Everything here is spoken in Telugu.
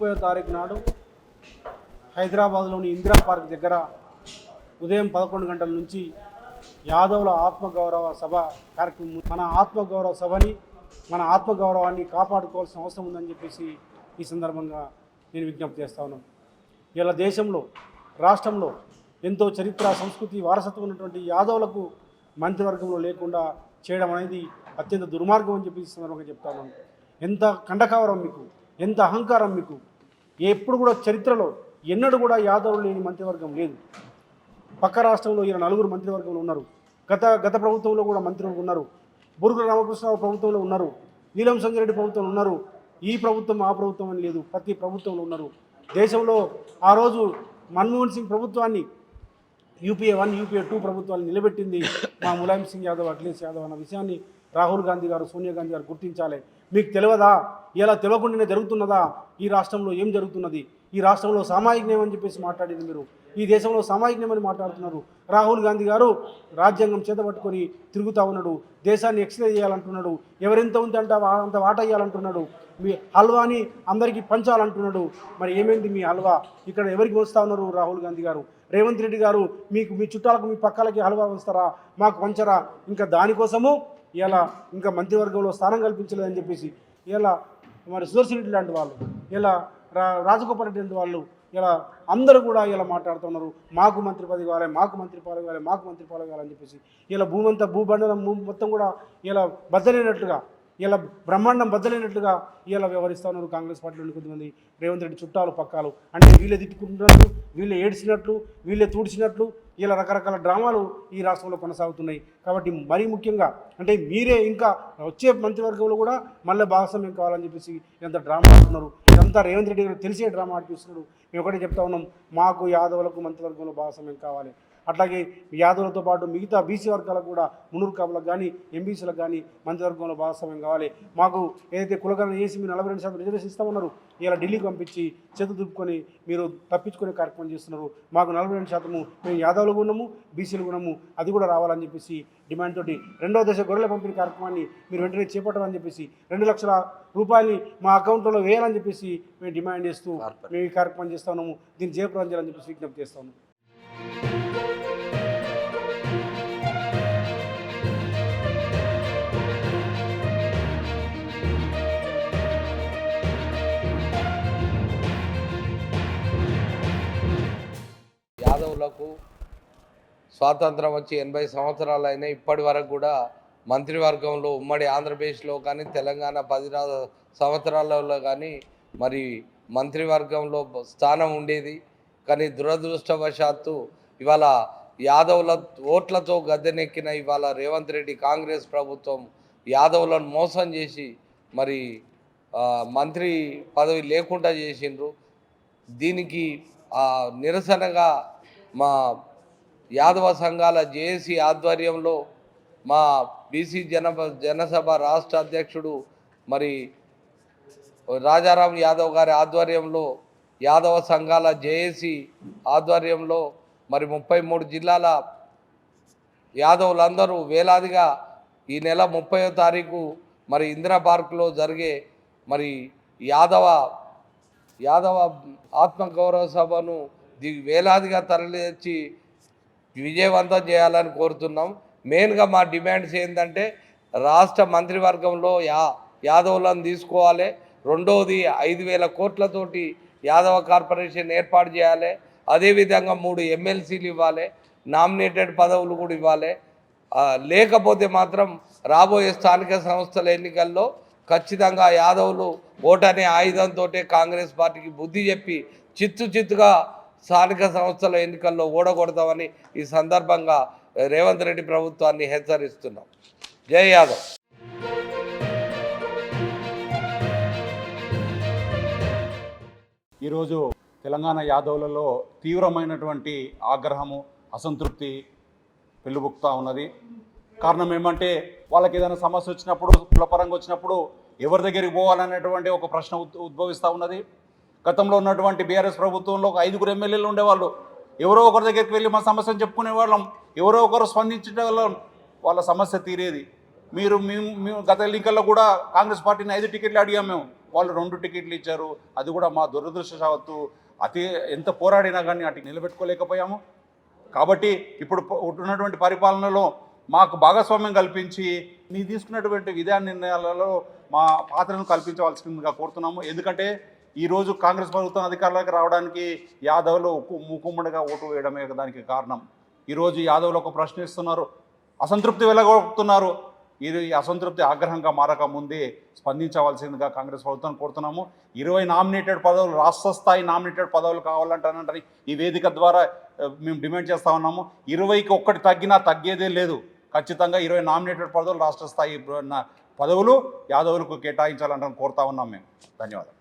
ముప్పై తారీఖు నాడు హైదరాబాద్లోని ఇందిరా పార్క్ దగ్గర ఉదయం పదకొండు గంటల నుంచి యాదవుల ఆత్మగౌరవ సభ కార్యక్రమం మన ఆత్మగౌరవ సభని మన ఆత్మగౌరవాన్ని కాపాడుకోవాల్సిన అవసరం ఉందని చెప్పేసి ఈ సందర్భంగా నేను విజ్ఞప్తి చేస్తా ఉన్నాను. ఇలా దేశంలో రాష్ట్రంలో ఎంతో చరిత్ర సంస్కృతి వారసత్వం ఉన్నటువంటి యాదవులకు మంత్రివర్గంలో లేకుండా చేయడం అనేది అత్యంత దుర్మార్గం అని చెప్పి ఈ సందర్భంగా చెప్తాను ఎంత కండకావరం మీకు ఎంత అహంకారం మీకు ఎప్పుడు కూడా చరిత్రలో ఎన్నడూ కూడా యాదవులు లేని మంత్రివర్గం లేదు. పక్క రాష్ట్రంలో ఈయన నలుగురు మంత్రివర్గంలో ఉన్నారు. గత గత ప్రభుత్వంలో కూడా మంత్రులు ఉన్నారు. బురుగుల రామకృష్ణరావు ప్రభుత్వంలో ఉన్నారు. నీలం సంజరెడ్డి ప్రభుత్వంలో ఉన్నారు. ఈ ప్రభుత్వం ఆ ప్రభుత్వం అని లేదు. ప్రతి ప్రభుత్వంలో ఉన్నారు. దేశంలో ఆ రోజు మన్మోహన్ సింగ్ ప్రభుత్వాన్ని యూపీఏ వన్ యూపీఏ టూ ప్రభుత్వాన్ని నిలబెట్టింది మా ములాయం సింగ్ యాదవ్ అఖిలేష్ యాదవ్ అన్న విషయాన్ని రాహుల్ గాంధీ గారు సోనియా గాంధీ గారు గుర్తించాలి. మీకు తెలియదా? ఇలా తెలియకుండానే జరుగుతున్నదా? ఈ రాష్ట్రంలో ఏం జరుగుతున్నది? ఈ రాష్ట్రంలో సామాజిక న్యాయం అని చెప్పేసి మాట్లాడేది మీరు. ఈ దేశంలో సామాజిక న్యాయం అని మాట్లాడుతున్నారు. రాహుల్ గాంధీ గారు రాజ్యాంగం చేతపట్టుకొని తిరుగుతూ ఉన్నాడు. దేశాన్ని ఎక్స్ప్లెయిన్ చేయాలంటున్నాడు. ఎవరెంత ఉంది అంటే అంత వాట ఇవ్వాలంటున్నాడు మీ హల్వాని అందరికీ పంచాలంటున్నాడు. మరి ఏమైంది మీ హల్వా? ఇక్కడ ఎవరికి వస్తూ ఉన్నారు రాహుల్ గాంధీ గారు? రేవంత్ రెడ్డి గారు మీకు మీ చుట్టాలకు మీ పక్కలకి హల్వా వస్తారా మాకు పంచరా? ఇంకా దానికోసము ఇలా ఇంకా మంత్రివర్గంలో స్థానం కల్పించలేదని చెప్పేసి ఇలా మరి సుదర్శన్ రెడ్డి లాంటి వాళ్ళు ఇలా రా రాజగోపాల్ రెడ్డి లాంటి వాళ్ళు ఇలా అందరూ కూడా ఇలా మాట్లాడుతున్నారు. మాకు మంత్రి పదవి కావాలి మాకు మంత్రి పదవి కావాలి మాకు మంత్రి పదవి కావాలని చెప్పేసి ఇలా భూమంతా భూబండలం మొత్తం కూడా ఇలా బద్దలైనట్లుగా ఇలా బ్రహ్మాండం బద్దలైనట్లుగా ఇలా వ్యవహరిస్తూ ఉన్నారు కాంగ్రెస్ పార్టీలోని కొంతమంది. రేవంత్ రెడ్డి చుట్టాలు పక్కాలు. అంటే వీళ్ళే తిట్టుకుంటున్నట్లు వీళ్ళే ఏడ్చినట్లు వీళ్ళే తూడ్చినట్లు ఇలా రకరకాల డ్రామాలు ఈ రాష్ట్రంలో కొనసాగుతున్నాయి. కాబట్టి మరీ ముఖ్యంగా అంటే మీరే ఇంకా వచ్చే మంత్రివర్గంలో కూడా మళ్ళీ భాగస్వామ్యం కావాలని చెప్పేసి ఎంత డ్రామా ఆడుతున్నారు. ఇదంతా రేవంత్ రెడ్డి గారు తెలిసే డ్రామా ఆడిపిస్తున్నాడు మేము ఒకటే చెప్తా ఉన్నాం మాకు యాదవులకు మంత్రివర్గంలో భాగస్వామ్యం కావాలి. అట్లాగే యాదవులతో పాటు మిగతా బీసీ వర్గాలకు కూడా మునూరు కాపులకు కానీ ఎంబీసీలకు కానీ మంత్రివర్గంలో భాగస్వామ్యం కావాలి. మాకు ఏదైతే కులకరణ చేసి మీరు నలభై రెండు శాతం రిజర్వేషన్ ఇస్తామన్నారు ఇలా ఢిల్లీకి పంపించి చేతు దుప్పుకొని మీరు తప్పించుకునే కార్యక్రమం చేస్తున్నారు. మాకు నలభై రెండు శాతము మేము యాదవులు ఉన్నాము బీసీలు ఉన్నాము అది కూడా రావాలని చెప్పేసి డిమాండ్ తోటి రెండవ దశ గొర్రెల పంపిణీ కార్యక్రమాన్ని మీరు వెంటనే చేపట్టాలని చెప్పేసి రెండు లక్షల రూపాయలని మా అకౌంట్లో వేయాలని చెప్పేసి మేము డిమాండ్ చేస్తూ మేము ఈ కార్యక్రమం చేస్తా ఉన్నాము. దీన్ని జయప్రదం చేయాలని చెప్పేసి విజ్ఞప్తి చేస్తా ఉన్నాము. యాదవులకు స్వాతంత్రం వచ్చి ఎనభై సంవత్సరాలు అయినా ఇప్పటి వరకు కూడా మంత్రివర్గంలో ఉమ్మడి ఆంధ్రప్రదేశ్లో కానీ తెలంగాణ పది సంవత్సరాలలో కానీ మరి మంత్రివర్గంలో స్థానం ఉండేది. కానీ దురదృష్టవశాత్తు ఇవాళ యాదవుల ఓట్లతో గద్దెనెక్కిన ఇవాళ రేవంత్ రెడ్డి కాంగ్రెస్ ప్రభుత్వం యాదవులను మోసం చేసి మరి మంత్రి పదవి లేకుండా చేసిండ్రు. దీనికి ఆ, నిరసనగా మా యాదవ సంఘాల జేఏసీ ఆధ్వర్యంలో మా బీసీ జన జనసభ రాష్ట్ర అధ్యక్షుడు మరి రాజారాం యాదవ్ గారి ఆధ్వర్యంలో యాదవ సంఘాల జేఏసీ ఆధ్వర్యంలో మరి ముప్పై మూడు జిల్లాల యాదవులందరూ వేలాదిగా ఈ నెల ముప్పయో తారీఖు మరి ఇందిరా పార్కులో జరిగే మరి యాదవ యాదవ ఆత్మగౌరవ సభను ది వేలాదిగా తరలిచ్చి విజయవంతం చేయాలని కోరుతున్నాం. మెయిన్గా మా డిమాండ్స్ ఏంటంటే రాష్ట్ర మంత్రివర్గంలో యా యాదవులను తీసుకోవాలి. రెండవది ఐదు వేల కోట్లతోటి యాదవ కార్పొరేషన్ ఏర్పాటు చేయాలి. అదేవిధంగా మూడు ఎమ్మెల్సీలు ఇవ్వాలి. నామినేటెడ్ పదవులు కూడా ఇవ్వాలి. లేకపోతే మాత్రం రాబోయే స్థానిక సంస్థల ఎన్నికల్లో ఖచ్చితంగా యాదవులు ఓటనే ఆయుధంతో కాంగ్రెస్ పార్టీకి బుద్ధి చెప్పి చిత్తు చిత్తుగా స్థానిక సంస్థల ఎన్నికల్లో ఓడగొడతామని ఈ సందర్భంగా రేవంత్ రెడ్డి ప్రభుత్వాన్ని హెచ్చరిస్తున్నాం. జై యాదవ్. ఈరోజు తెలంగాణ యాదవులలో తీవ్రమైనటువంటి ఆగ్రహము అసంతృప్తి పెళ్ళుబుక్తా ఉన్నది. కారణం ఏమంటే వాళ్ళకి ఏదైనా సమస్య వచ్చినప్పుడు కులపరంగా వచ్చినప్పుడు ఎవరి దగ్గరికి పోవాలనేటువంటి ఒక ప్రశ్న ఉద్ ఉద్భవిస్తూ ఉన్నది. గతంలో ఉన్నటువంటి బీఆర్ఎస్ ప్రభుత్వంలో ఒక ఐదుగురు ఎమ్మెల్యేలు ఉండేవాళ్ళు. ఎవరో ఒకరి దగ్గరికి వెళ్ళి మా సమస్యను చెప్పుకునే వాళ్ళం ఎవరో ఒకరు స్పందించడం వల్ల వాళ్ళ సమస్య తీరేది. మీరు మేము మేము గత ఎన్నికల్లో కూడా కాంగ్రెస్ పార్టీని ఐదు టికెట్లు అడిగాం మేము. వాళ్ళు రెండు టికెట్లు ఇచ్చారు. అది కూడా మా దురదృష్టవత్తు అతి ఎంత పోరాడినా కానీ వాటికి నిలబెట్టుకోలేకపోయాము. కాబట్టి ఇప్పుడు ప- ఉన్నటువంటి పరిపాలనలో మాకు భాగస్వామ్యం కల్పించి మీ తీసుకున్నటువంటి విధాన నిర్ణయాలలో మా పాత్రను కల్పించవలసిందిగా కోరుతున్నాము. ఎందుకంటే ఈరోజు కాంగ్రెస్ ప్రభుత్వం అధికారంలోకి రావడానికి యాదవ్లు ఉక్కు- మూకుమ్మడిగా ఓటు వేయడమే దానికి కారణం. ఈరోజు యాదవ్లు ఒక ప్రశ్నిస్తున్నారు అసంతృప్తి వెళ్ళగొడుతున్నారు ఈ అసంతృప్తి ఆగ్రహంగా మారక ముందే స్పందించవలసిందిగా కాంగ్రెస్ ప్రభుత్వం కోరుతున్నాము. ఇరవై నామినేటెడ్ పదవులు రాష్ట్ర స్థాయి నామినేటెడ్ పదవులు కావాలంటానంటారు ఈ వేదిక ద్వారా మేము డిమాండ్ చేస్తా ఉన్నాము. ఇరవైకి ఒక్కటి తగ్గినా తగ్గేదే లేదు. ఖచ్చితంగా ఇరవై నామినేటెడ్ పదవులు రాష్ట్ర స్థాయి పదవులు యాదవులకు కేటాయించాలని కోరుతా ఉన్నాం మేము. ధన్యవాదాలు.